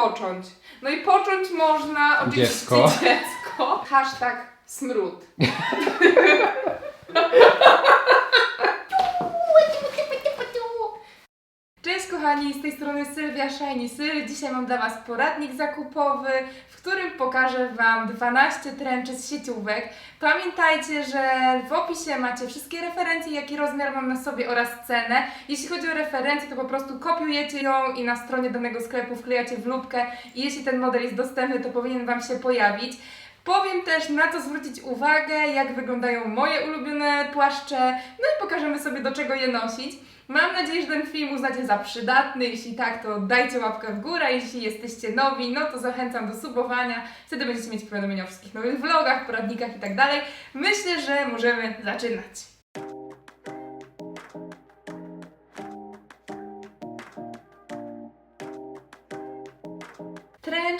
począć? No i począć można oczywiście Dziecko. dziecko. Hashtag smród. kochani, z tej strony Sylwia Shiny Syl. Dzisiaj mam dla Was poradnik zakupowy, w którym pokażę Wam 12 tręczy z sieciówek. Pamiętajcie, że w opisie macie wszystkie referencje, jaki rozmiar mam na sobie oraz cenę. Jeśli chodzi o referencję, to po prostu kopiujecie ją i na stronie danego sklepu wklejacie w lubkę i jeśli ten model jest dostępny, to powinien Wam się pojawić. Powiem też na co zwrócić uwagę, jak wyglądają moje ulubione płaszcze, no i pokażemy sobie do czego je nosić. Mam nadzieję, że ten film uznacie za przydatny. Jeśli tak, to dajcie łapkę w górę. Jeśli jesteście nowi, no to zachęcam do subowania. Wtedy będziecie mieć powiadomienia o wszystkich nowych vlogach, poradnikach i tak. Myślę, że możemy zaczynać.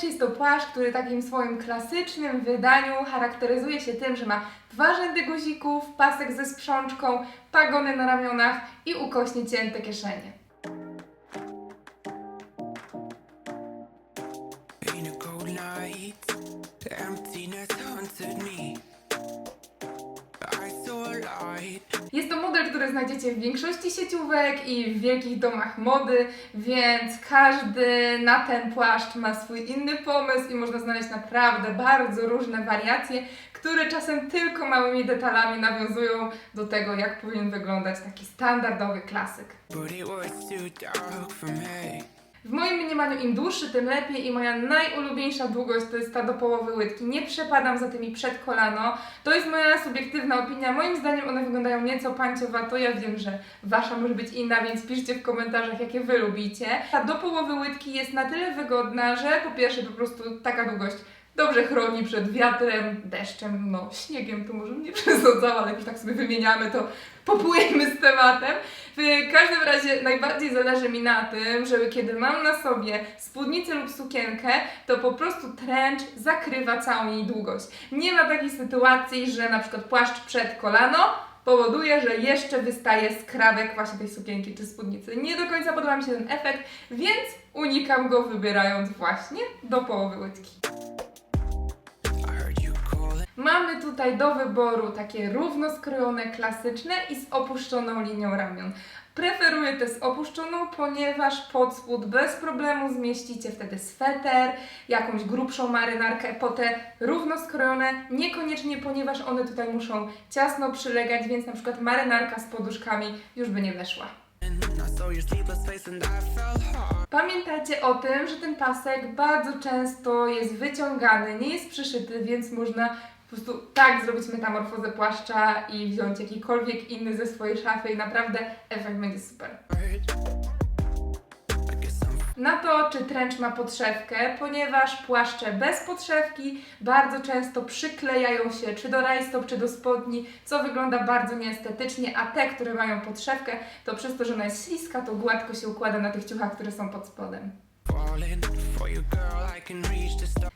Trench jest to płaszcz, który takim swoim klasycznym wydaniu charakteryzuje się tym, że ma dwa rzędy guzików, pasek ze sprzączką, pagony na ramionach i ukośnie cięte kieszenie. Znajdziecie w większości sieciówek i w wielkich domach mody, więc każdy na ten płaszcz ma swój inny pomysł i można znaleźć naprawdę bardzo różne wariacje, które czasem tylko małymi detalami nawiązują do tego, jak powinien wyglądać taki standardowy klasyk. W moim mniemaniu im dłuższy, tym lepiej i moja najulubieńsza długość to jest ta do połowy łydki. Nie przepadam za tymi przed kolano. To jest moja subiektywna opinia. Moim zdaniem one wyglądają nieco panciowato. Ja wiem, że wasza może być inna, więc piszcie w komentarzach, jakie wy lubicie. Ta do połowy łydki jest na tyle wygodna, że po pierwsze po prostu taka długość dobrze chroni przed wiatrem, deszczem, no śniegiem to może nie przesadzam, ale jak już tak sobie wymieniamy, to popłyjemy z tematem. W każdym razie najbardziej zależy mi na tym, żeby kiedy mam na sobie spódnicę lub sukienkę, to po prostu trench zakrywa całą jej długość. Nie ma takiej sytuacji, że na przykład płaszcz przed kolano powoduje, że jeszcze wystaje skrawek właśnie tej sukienki czy spódnicy. Nie do końca podoba mi się ten efekt, więc unikam go wybierając właśnie do połowy łydki. Mamy tutaj do wyboru takie równo skrojone, klasyczne i z opuszczoną linią ramion. Preferuję te z opuszczoną, ponieważ pod spód bez problemu zmieścicie wtedy sweter, jakąś grubszą marynarkę, po te równo skrojone, niekoniecznie, ponieważ one tutaj muszą ciasno przylegać, więc na przykład marynarka z poduszkami już by nie weszła. Pamiętajcie o tym, że ten pasek bardzo często jest wyciągany, nie jest przyszyty, więc można po prostu tak zrobić metamorfozę płaszcza i wziąć jakikolwiek inny ze swojej szafy i naprawdę efekt będzie super. Na to, czy trench ma podszewkę, ponieważ płaszcze bez podszewki bardzo często przyklejają się czy do rajstop, czy do spodni, co wygląda bardzo nieestetycznie, a te, które mają podszewkę, to przez to, że ona jest śliska, to gładko się układa na tych ciuchach, które są pod spodem.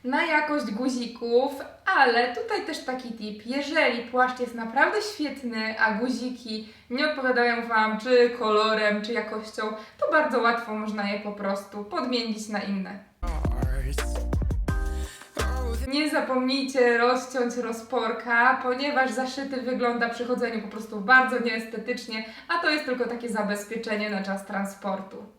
Na jakość guzików, ale tutaj też taki tip. Jeżeli płaszcz jest naprawdę świetny, a guziki nie odpowiadają Wam czy kolorem, czy jakością, to bardzo łatwo można je po prostu podmienić na inne. Nie zapomnijcie rozciąć rozporka, ponieważ zaszyty wygląda przy chodzeniu po prostu bardzo nieestetycznie, a to jest tylko takie zabezpieczenie na czas transportu.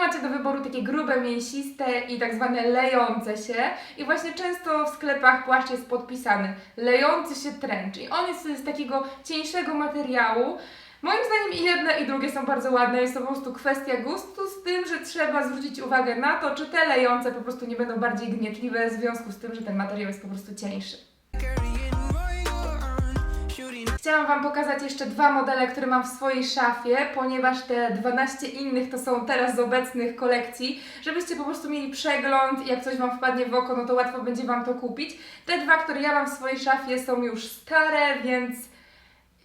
Macie do wyboru takie grube, mięsiste i tak zwane lejące się. I właśnie często w sklepach płaszcz jest podpisany lejący się trench. I on jest z takiego cieńszego materiału. Moim zdaniem i jedne i drugie są bardzo ładne. Jest to po prostu kwestia gustu z tym, że trzeba zwrócić uwagę na to, czy te lejące po prostu nie będą bardziej gnietliwe w związku z tym, że ten materiał jest po prostu cieńszy. Chciałam Wam pokazać jeszcze dwa modele, które mam w swojej szafie, ponieważ te 12 innych to są teraz z obecnych kolekcji, żebyście po prostu mieli przegląd i jak coś Wam wpadnie w oko, no to łatwo będzie Wam to kupić. Te dwa, które ja mam w swojej szafie są już stare, więc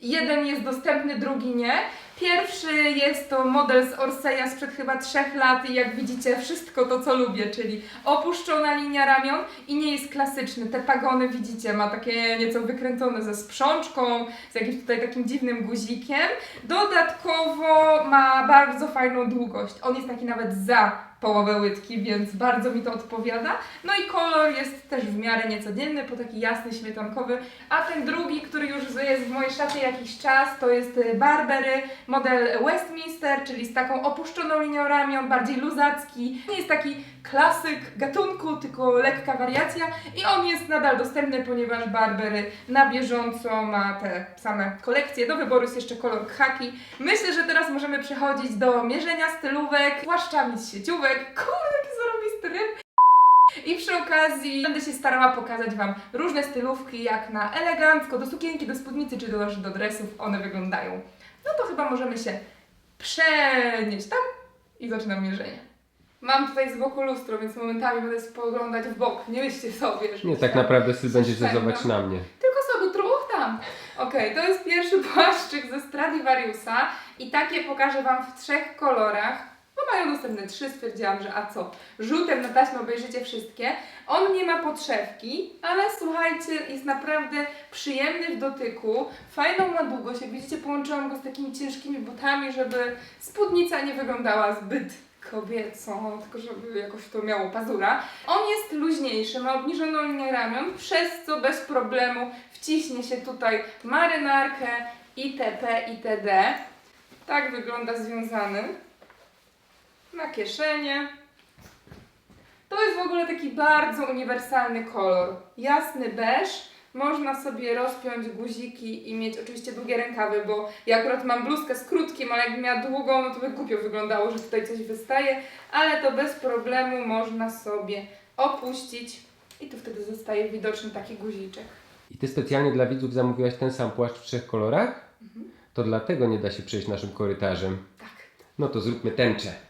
jeden jest dostępny, drugi nie. Pierwszy jest to model z Orseja sprzed chyba trzech lat i jak widzicie wszystko to co lubię, czyli opuszczona linia ramion i nie jest klasyczny. Te pagony widzicie, ma takie nieco wykręcone ze sprzączką, z jakimś tutaj takim dziwnym guzikiem. Dodatkowo ma bardzo fajną długość. On jest taki nawet za połowę łydki, więc bardzo mi to odpowiada. No i kolor jest też w miarę niecodzienny, po taki jasny, śmietankowy. A ten drugi, który już jest w mojej szafie jakiś czas, to jest Barbery, model Westminster, czyli z taką opuszczoną linią ramion, bardziej luzacki. Nie jest taki klasyk gatunku, tylko lekka wariacja i on jest nadal dostępny, ponieważ Barbery na bieżąco ma te same kolekcje. Do wyboru jest jeszcze kolor khaki. Myślę, że teraz możemy przechodzić do mierzenia stylówek, zwłaszcza z sieciówek. Kurde, jaki zarobisty ryb! I przy okazji będę się starała pokazać Wam różne stylówki, jak na elegancko, do sukienki, do spódnicy czy do, do dresów one wyglądają. No to chyba możemy się przenieść tam i zaczynam mierzenie. Mam tutaj z boku lustro, więc momentami będę spoglądać w bok. Nie myślcie sobie, że Nie, tak tam naprawdę styl będzie zezować na mnie. tylko sobie truch tam. Okej, to jest pierwszy płaszczyk ze Stradivariusa i takie pokażę Wam w trzech kolorach. Mają dostępne trzy, stwierdziłam, że a co? Rzutem na taśmę obejrzycie wszystkie. On nie ma podszewki, ale słuchajcie, jest naprawdę przyjemny w dotyku. Fajną ma długość. Jak widzicie, połączyłam go z takimi ciężkimi butami, żeby spódnica nie wyglądała zbyt kobieco, tylko żeby jakoś to miało pazura. On jest luźniejszy, ma obniżoną linię ramion, przez co bez problemu wciśnie się tutaj marynarkę itp. itd. Tak wygląda związany. Na kieszenie. To jest w ogóle taki bardzo uniwersalny kolor. Jasny beż. Można sobie rozpiąć guziki i mieć oczywiście długie rękawy, bo ja akurat mam bluzkę z krótkim, ale jakbym miała długą, no to by głupio wyglądało, że tutaj coś wystaje, ale to bez problemu można sobie opuścić i tu wtedy zostaje widoczny taki guziczek. I ty specjalnie dla widzów zamówiłaś ten sam płaszcz w trzech kolorach? To dlatego nie da się przejść naszym korytarzem. Tak. No to zróbmy tęczę.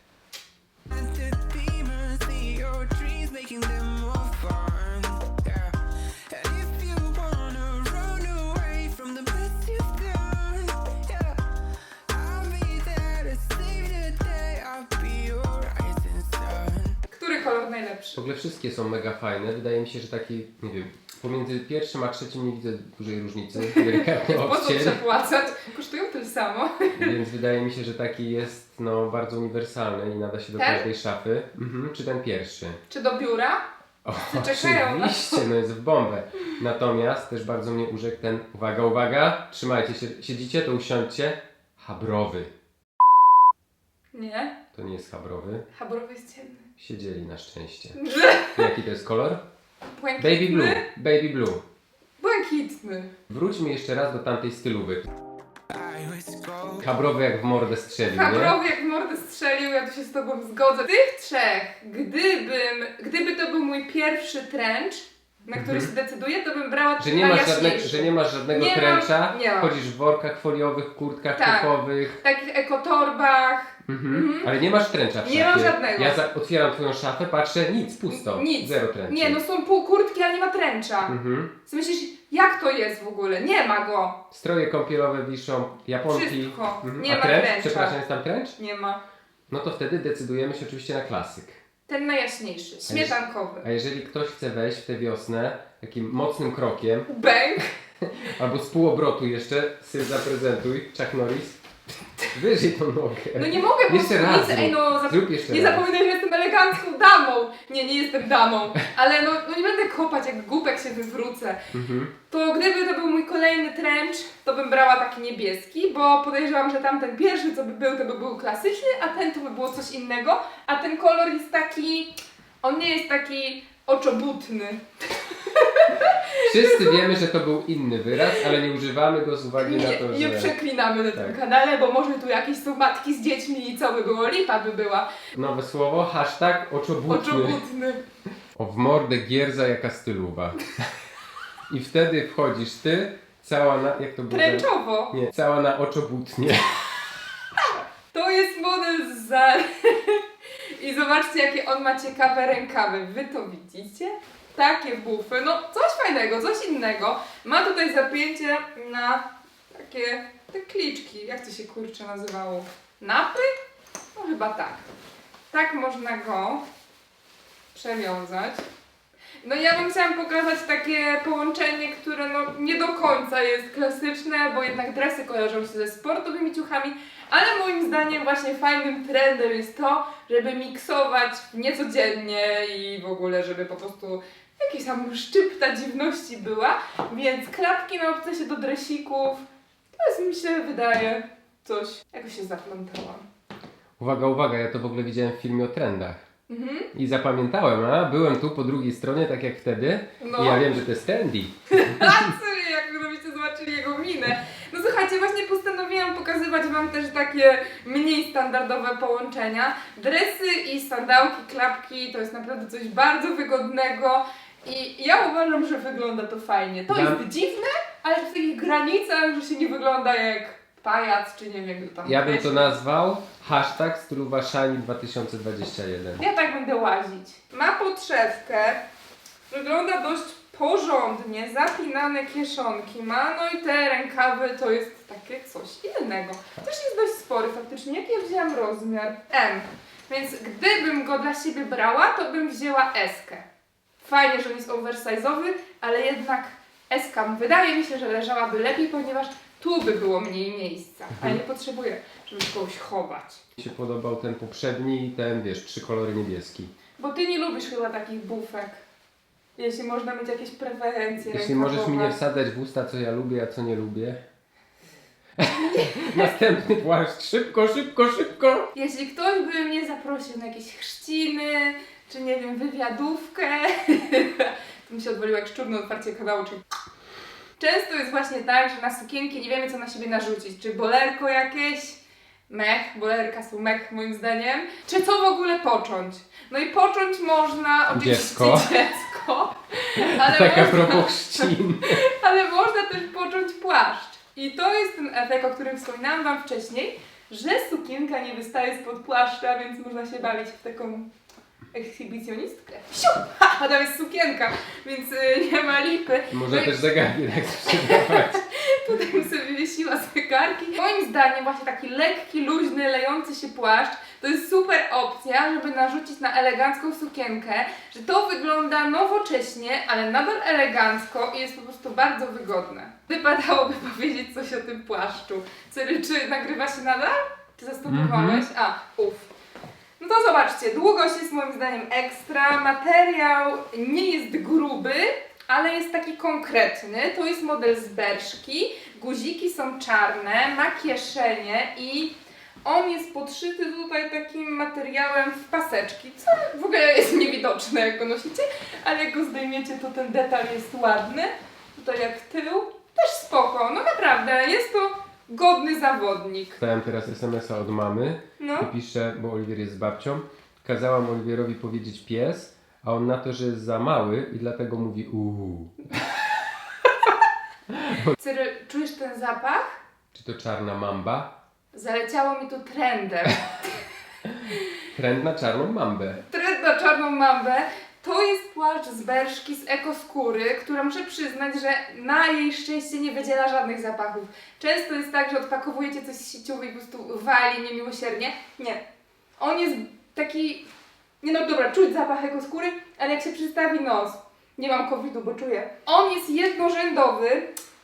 Który kolor W najlepszy? ogóle wszystkie są mega fajne. Wydaje mi się, że taki, nie wiem, pomiędzy pierwszym a trzecim nie widzę dużej różnicy. Delikatny Po co odcień. przepłacać? Kosztują samo. Więc wydaje mi się, że taki jest no, bardzo uniwersalny i nada się do Ten? każdej szafy. Mhm, czy ten pierwszy? Czy do biura? O, czekają oczywiście, no jest w bombę. Natomiast też bardzo mnie urzekł ten, uwaga, uwaga, trzymajcie się, siedzicie, to usiądźcie, habrowy. Nie. To nie jest habrowy, Haborowy jest ciemny. siedzieli na szczęście. Jaki to jest kolor? Błękitny. Baby blue, baby blue. Błękitny. Wróćmy jeszcze raz do tamtej stylowy. Habrowy jak w mordę strzelił, nie? Habrowy jak w mordę strzelił, ja tu się z Tobą zgodzę. Tych trzech, gdybym, gdyby to był mój pierwszy trench, na który się decyduję, to bym brała Mhm. Że nie, masz że nie masz żadnego Nie mam- tręcza, nie mam. chodzisz w workach foliowych, kurtkach Tak. puchowych. W takich ekotorbach, Mhm. Mhm. Ale nie masz tręcza w Nie szafie. mam żadnego. Ja za- otwieram twoją szafę, patrzę, nic, pusto. Nic. Zero tręczy. Nie, no są pół kurtki, ale nie ma tręcza. Mhm. Co myślisz, jak to jest w ogóle? Nie ma go. Stroje kąpielowe wiszą, japonki. Wszystko. Mhm. Nie A ma tręcz? tręcza. Przepraszam, jest tam tręcz? Nie ma. No to wtedy decydujemy się oczywiście na klasyk. Ten najjaśniejszy, śmietankowy. A jeżeli ktoś chce wejść w tę wiosnę takim mocnym krokiem, Bęk. albo z pół obrotu jeszcze, syp zaprezentuj, Chuck Norris, wyżej tą nogę. No nie mogę, bo Jeszcze raz nic, ej no, zrób. zap- Zrób jeszcze nie raz. zapominaj, że jestem elegancką damą. Nie, nie jestem damą, ale no, no nie będę kopać jak głupek się wywrócę. Mhm. To gdyby to był mój kolejny trench, to bym brała taki niebieski, bo podejrzewam, że tamten pierwszy, co by był, to by był klasyczny, a ten to by było coś innego, a ten kolor jest taki, on nie jest taki oczobutny. Wszyscy wiemy, że to był inny wyraz, ale nie używamy go z uwagi na to, że... nie przeklinamy na tym Tak. kanale, bo może tu jakieś są matki z dziećmi i co by było, lipa by była. Nowe słowo, hashtag oczobutny. Oczobutny. O w mordę gierza jaka styluwa. I wtedy wchodzisz ty, cała na... jak to było? Tręczowo. Nie, cała na oczobutnie. To jest model z Zary. I zobaczcie, jakie on ma ciekawe rękawy. Wy to widzicie? Takie bufy. No, coś fajnego, coś innego. Ma tutaj zapięcie na takie te kliczki, jak to się kurczę nazywało? Napy? No chyba tak. Tak można go przewiązać. No ja wam chciałam pokazać takie połączenie, które no nie do końca jest klasyczne, bo jednak dresy kojarzą się ze sportowymi ciuchami, ale moim zdaniem właśnie fajnym trendem jest to, żeby miksować niecodziennie i w ogóle, żeby po prostu jakiś tam szczypta dziwności była, więc klapki na obcasie do dresików, to jest mi się wydaje coś, jakoś się zaplątałam. Uwaga, uwaga, ja to w ogóle widziałem w filmie o trendach. Mhm. I zapamiętałem, a byłem tu po drugiej stronie, tak jak wtedy. No. I ja wiem, że to jest trendy. Jak gdybyście zobaczyli jego minę. Słuchajcie, właśnie postanowiłam pokazywać wam też takie mniej standardowe połączenia. Dresy i sandałki, klapki to jest naprawdę coś bardzo wygodnego i ja uważam, że wygląda to fajnie. To jest dziwne, ale w takich granicach, że się nie wygląda jak pajac, czy nie wiem jak to tam Ja bym to określić. nazwał hashtag stylu Szani 2021. Ja tak będę łazić. Ma podszewkę, wygląda dość porządnie, zapinane kieszonki ma, no i te rękawy to jest takie coś innego. Też jest dość spory faktycznie, jaki ja wzięłam rozmiar? M. Więc gdybym go dla siebie brała, to bym wzięła S-kę. Fajnie, że on jest oversize'owy, ale jednak S-ka wydaje mi się, że leżałaby lepiej, ponieważ tu by było mniej miejsca, a ja nie potrzebuję, żeby kogoś chować. Mi się podobał ten poprzedni i ten, wiesz, trzy kolory niebieski. Bo ty nie lubisz chyba takich bufek. Jeśli można mieć jakieś preferencje. Jeśli możesz mi nie wsadzać w usta, co ja lubię, a co nie lubię. Następny płaszcz. Szybko, szybko, szybko! Jeśli ktoś by mnie zaprosił na jakieś chrzciny, czy nie wiem, wywiadówkę, to mi się odwaliło jak szczur na otwarcie kanału, czyli Często jest właśnie tak, że na sukienki nie wiemy co na siebie narzucić. Czy bolerko jakieś, mech, bolerka są mech moim zdaniem, czy co w ogóle począć. No i począć można oczywiście Dziecko. dziecko ale Tak a można... Ale można też począć płaszcz. I to jest ten efekt, o którym wspominałam Wam wcześniej, że sukienka nie wystaje spod płaszcza, więc można się bawić w taką ekshibicjonistkę. Siu! Ha, a tam jest sukienka, więc y, nie ma lipy. Może No i też zegarnie tak sprzedawać. Sobie wywiesiła zegarki. Moim zdaniem właśnie taki lekki, luźny, lejący się płaszcz to jest super opcja, żeby narzucić na elegancką sukienkę, że to wygląda nowocześnie, ale nadal elegancko i jest po prostu bardzo wygodne. Wypadałoby powiedzieć coś o tym płaszczu. Cyry, czy nagrywa się nadal? Czy zastopowałeś? A, uff. No to zobaczcie, długość jest moim zdaniem ekstra, materiał nie jest gruby, ale jest taki konkretny. To jest model z Berszki, guziki są czarne, ma kieszenie i on jest podszyty tutaj takim materiałem w paseczki, co w ogóle jest niewidoczne jak go nosicie, ale jak go zdejmiecie to ten detal jest ładny. Tutaj jak tył, też spoko, no naprawdę, jest to godny zawodnik. Dostałem teraz SMS-a od mamy No. i pisze, bo Oliwier jest z babcią. Kazałam Oliwierowi powiedzieć pies, a on na to, że jest za mały i dlatego mówi uuu. Cyryl, czujesz ten zapach? Czy to czarna mamba? Zaleciało mi tu trendem. Trend na czarną mambę. Trend na czarną mambę. To jest płaszcz z Berszki, z ekoskóry, która muszę przyznać, że na jej szczęście nie wydziela żadnych zapachów. Często jest tak, że odpakowujecie coś z sieciówki i po prostu wali niemiłosiernie. Nie. On jest taki... Nie no dobra, czuć zapach ekoskóry, ale jak się przystawi nos, nie mam covidu, bo czuję. On jest jednorzędowy,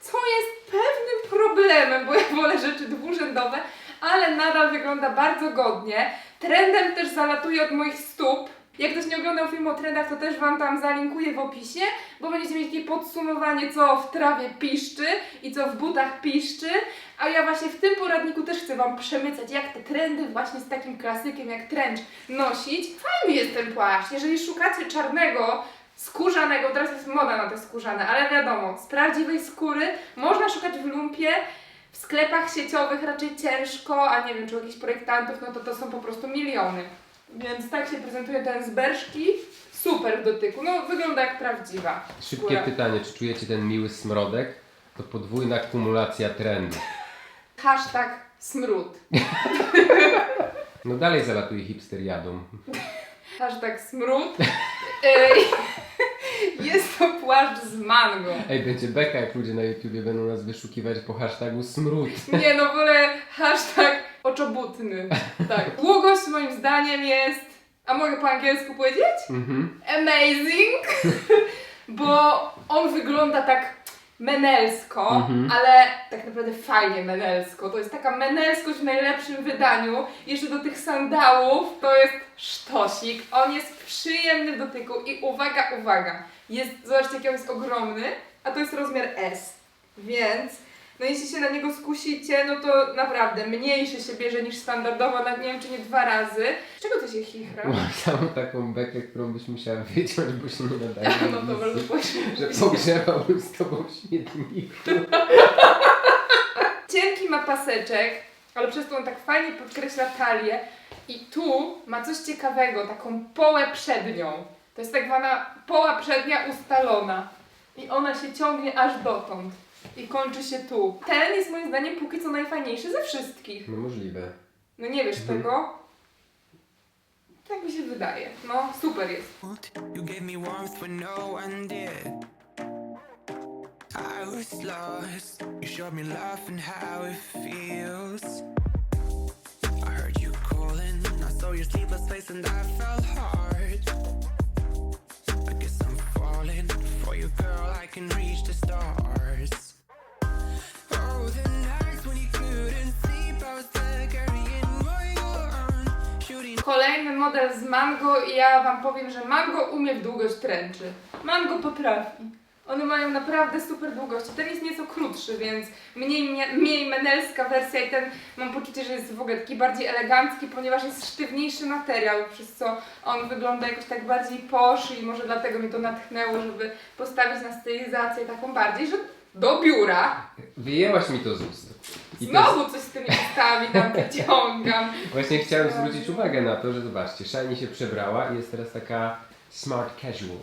co jest pewnym problemem, bo ja wolę rzeczy dwurzędowe, ale nadal wygląda bardzo godnie. Trendem też zalatuje od moich stóp. Jak ktoś nie oglądał filmu o trendach, to też Wam tam zalinkuję w opisie, bo będziecie mieć takie podsumowanie, co w trawie piszczy i co w butach piszczy. A ja właśnie w tym poradniku też chcę Wam przemycać, jak te trendy właśnie z takim klasykiem jak trench nosić. Fajny jest ten płaszcz. Jeżeli szukacie czarnego, skórzanego, teraz jest moda na te skórzane, ale wiadomo, z prawdziwej skóry można szukać w lumpie. W sklepach sieciowych raczej ciężko, a nie wiem, czy u jakichś projektantów, no to to są po prostu miliony. Więc tak się prezentuje ten z Berszki. Super w dotyku. No, wygląda jak prawdziwa Szybkie skóra. pytanie, czy czujecie ten miły smrodek? To podwójna kumulacja trendu. Hashtag smród. No dalej zalatuje hipsteriadą. Hashtag smród. Ej, Jest to płaszcz z mango. Ej, będzie beka, jak ludzie na YouTubie będą nas wyszukiwać po hashtagu smród. Nie no, wolę hashtag oczobutny. Tak. Długość moim zdaniem jest... A mogę po angielsku powiedzieć? Mhm. amazing, bo on wygląda tak menelsko, Mhm. ale tak naprawdę fajnie menelsko. To jest taka menelskość w najlepszym wydaniu. Jeszcze do tych sandałów to jest sztosik. On jest przyjemny w dotyku i uwaga, uwaga, jest, zobaczcie jaki on jest ogromny, a to jest rozmiar S, więc no jeśli się na niego skusicie, no to naprawdę mniejszy się bierze niż standardowo, nawet nie wiem czy nie dwa razy. Z czego ty się chichra? Mam samą taką bekę, którą byś musiała wyciąć, bo się nie nadaje. na No to bardzo proszę. Że pogrzebałbym z tobą w śmietniku. Cienki ma paseczek, ale przez to on tak fajnie podkreśla talię. I tu ma coś ciekawego, taką połę przednią. To jest tak zwana poła przednia ustalona. I ona się ciągnie aż dotąd. I kończy się tu. Ten jest moim zdaniem póki co najfajniejszy ze wszystkich. No możliwe. No nie wiesz Mhm. tego? Tak mi się wydaje. No, super jest. You gave me warmth when no one did. I was lost. You showed me love and how it feels. I heard you calling. I saw your sleepless face and I felt hard. I guess I'm falling for you, girl. I can reach the stars. Kolejny model z Mango i ja wam powiem, że Mango umie w długość tręczy. Mango potrafi. One mają naprawdę super długości. Ten jest nieco krótszy, więc mniej, mniej, menelska wersja i ten mam poczucie, że jest w ogóle taki bardziej elegancki, ponieważ jest sztywniejszy materiał, przez co on wygląda jakoś tak bardziej posz i może dlatego mnie to natchnęło, żeby postawić na stylizację taką bardziej, że do biura. Wyjęłaś mi to z ust. I to Znowu coś z tymi ustami tam wyciągam. właśnie chciałem zwrócić uwagę na to, że zobaczcie, Shiny się przebrała i jest teraz taka smart casual.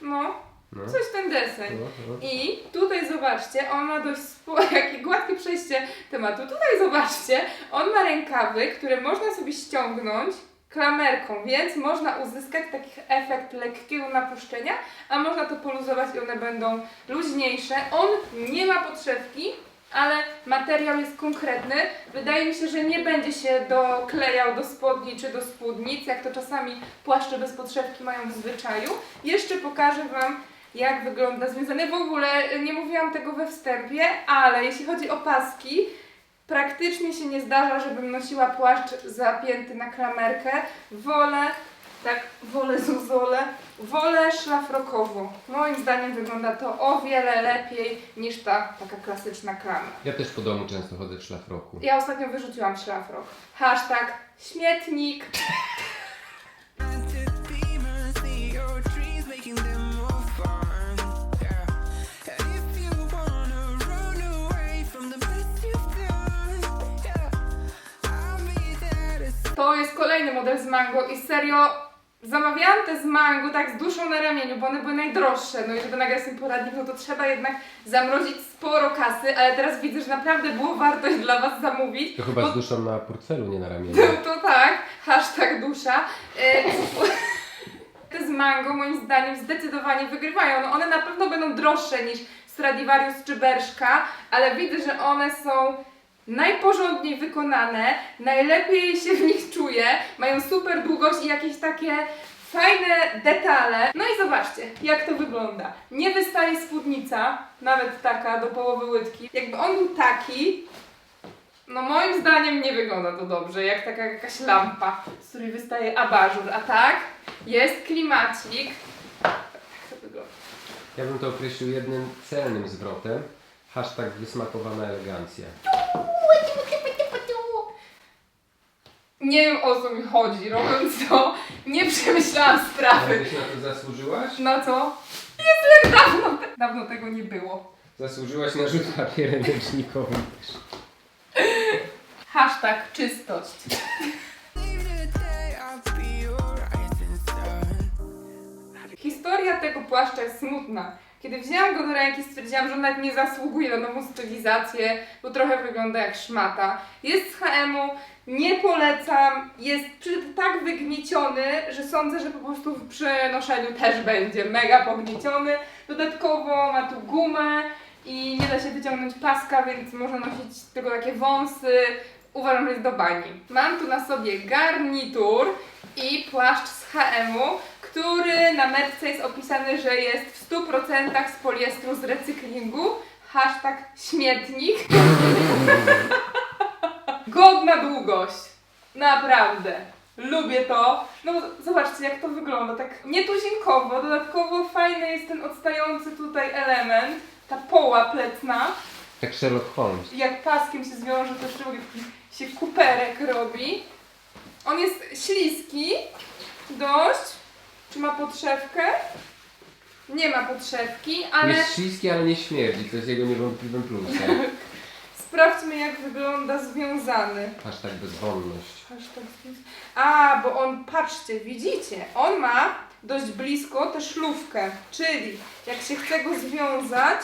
No, No. coś w ten deseń. No, no. I tutaj zobaczcie, on ma dość spore, jakie gładkie przejście tematu. Tutaj zobaczcie, on ma rękawy, które można sobie ściągnąć klamerką, więc można uzyskać taki efekt lekkiego napuszczenia, a można to poluzować i one będą luźniejsze. On nie ma podszewki, ale materiał jest konkretny. Wydaje mi się, że nie będzie się doklejał do spodni czy do spódnic, jak to czasami płaszcze bez podszewki mają w zwyczaju. Jeszcze pokażę Wam, jak wygląda związany. W ogóle nie mówiłam tego we wstępie, ale jeśli chodzi o paski, praktycznie się nie zdarza, żebym nosiła płaszcz zapięty na klamerkę. Wolę, tak, wolę zuzole, wolę szlafrokowo. Moim zdaniem wygląda to o wiele lepiej niż ta taka klasyczna klamra. Ja też po domu często chodzę w szlafroku. Ja ostatnio wyrzuciłam szlafrok. Hashtag śmietnik. To jest kolejny model z Mango i serio zamawiałam te z Mango tak z duszą na ramieniu, bo one były najdroższe. No i żeby nagrać ten poradnik, no to trzeba jednak zamrozić sporo kasy, ale teraz widzę, że naprawdę było wartość dla Was zamówić. To chyba bo z duszą na portfelu, nie na ramieniu. To, to tak, hashtag dusza. E, Te z Mango moim zdaniem zdecydowanie wygrywają. No one na pewno będą droższe niż Stradivarius czy Berszka, ale widzę, że one są najporządniej wykonane, najlepiej się w nich czuję, mają super długość i jakieś takie fajne detale. No i zobaczcie, jak to wygląda. Nie wystaje spódnica, nawet taka do połowy łydki. Jakby on był taki, no moim zdaniem nie wygląda to dobrze, jak taka jakaś lampa, z której wystaje abażur, a tak jest klimacik. Tak to wygląda. Ja bym to określił jednym celnym zwrotem. Hashtag wysmakowana elegancja. Nie wiem o co mi chodzi, robiąc to, nie przemyślałam sprawy. byś na to zasłużyłaś? No co? Jest jak dawno, dawno tego nie było. Zasłużyłaś na rzut papierem ręcznikowym też. Hashtag czystość. Historia tego płaszcza jest smutna. Kiedy wzięłam go do ręki, stwierdziłam, że on nawet nie zasługuje na nową stylizację, bo trochę wygląda jak szmata. Jest z HM-u, nie polecam, jest tak wygnieciony, że sądzę, że po prostu w przenoszeniu też będzie mega pognieciony. Dodatkowo ma tu gumę i nie da się wyciągnąć paska, więc można nosić tylko takie wąsy. Uważam, że jest do bani. Mam tu na sobie garnitur i płaszcz z HM-u, który na metce jest opisany, że jest w 100% z poliestru z recyklingu. Hashtag śmietnik. Godna długość. Naprawdę. Lubię to. No zobaczcie jak to wygląda, tak nietuzinkowo. Dodatkowo fajny jest ten odstający tutaj element, ta poła plecna. Tak Sherlock Holmes. Jak paskiem się zwiąże, to jeszcze się kuperek robi. On jest śliski dość. Czy ma podszewkę? Nie ma podszewki, ale Jest śliski, ale nie śmierdzi. To jest jego niewątpliwym plusem. sprawdźmy jak wygląda związany. Hashtag bezwonność. Hashtag A, bo on, patrzcie, widzicie, on ma dość blisko tę szlówkę, czyli jak się chce go związać,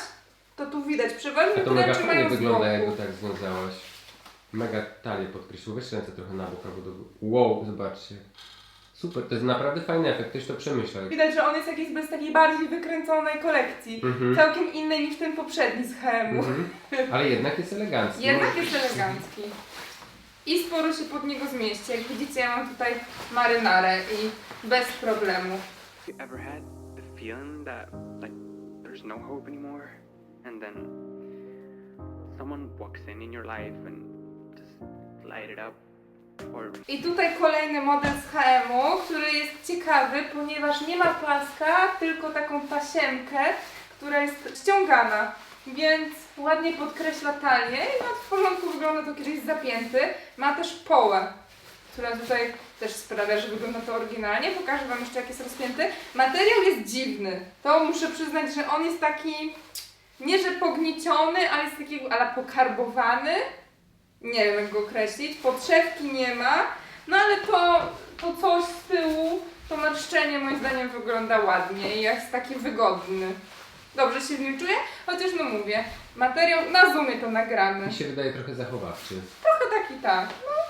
to tu widać, przeważnie A to mega tyle fajnie mają z wygląda, jak boku. go tak związałaś. Mega talię podkreślił. Weź ręce trochę na bok albo do góry. Wow, zobaczcie. Super, to jest naprawdę fajny efekt. Ktoś to przemyślał. Widać, że on jest jakiś bez takiej bardziej wykręconej kolekcji. Mhm. Całkiem innej niż ten poprzedni z HM-u. Mhm. Ale jednak jest elegancki. Jednak jest elegancki. I sporo się pod niego zmieści. Jak widzicie, ja mam tutaj marynarę i bez problemu. you ever had the feeling that like there's no hope anymore and then someone walks in in your life and just light it up I tutaj kolejny model z HM-u, który jest ciekawy, ponieważ nie ma paska, tylko taką tasiemkę, która jest ściągana. Więc ładnie podkreśla talię i no, w porządku wygląda to kiedyś zapięty. Ma też połę, która tutaj też sprawia, że wygląda to oryginalnie. Pokażę Wam jeszcze jak jest rozpięty. Materiał jest dziwny. To muszę przyznać, że on jest taki nie że pognieciony, ale jest takiego, ale pokarbowany. Nie wiem jak go określić. Podszewki nie ma. No ale to, to coś z tyłu, to marszczenie moim zdaniem wygląda ładnie i jest taki wygodny. Dobrze się w nim czuję, chociaż no mówię, materiał, na zoomie to nagramy. Mi się wydaje trochę zachowawczy. Trochę taki tak. No.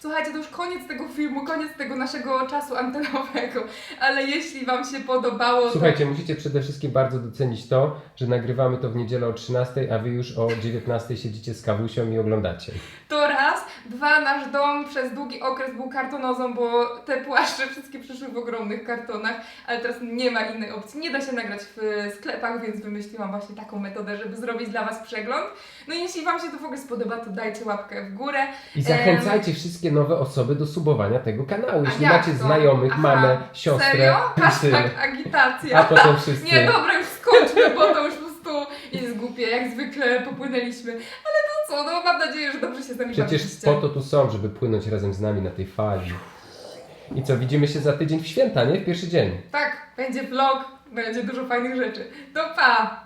Słuchajcie, to już koniec tego filmu, koniec tego naszego czasu antenowego, ale jeśli Wam się podobało, to Słuchajcie, musicie przede wszystkim bardzo docenić to, że nagrywamy to w niedzielę o 13, a wy już o 19 siedzicie z kawusią i oglądacie. To raz. Dwa, nasz dom przez długi okres był kartonozą, bo te płaszcze wszystkie przyszły w ogromnych kartonach, ale teraz nie ma innej opcji. Nie da się nagrać w e, sklepach, więc wymyśliłam właśnie taką metodę, żeby zrobić dla Was przegląd. No i jeśli Wam się to w ogóle spodoba, to dajcie łapkę w górę. I zachęcajcie wszystkie nowe osoby do subowania tego kanału. Jeśli macie to? znajomych, Aha, mamę, siostrę, Serio? Hashtag agitacja. a potem wszyscy. Nie, dobra, już skończmy, bo to już po prostu jest głupie, jak zwykle popłynęliśmy. Ale to co, no mam nadzieję, że dobrze się z nami Przecież bawiliście. po to tu są, żeby płynąć razem z nami na tej fali. I co, widzimy się za tydzień w święta, nie? W pierwszy dzień. Tak, będzie vlog, będzie dużo fajnych rzeczy. To pa!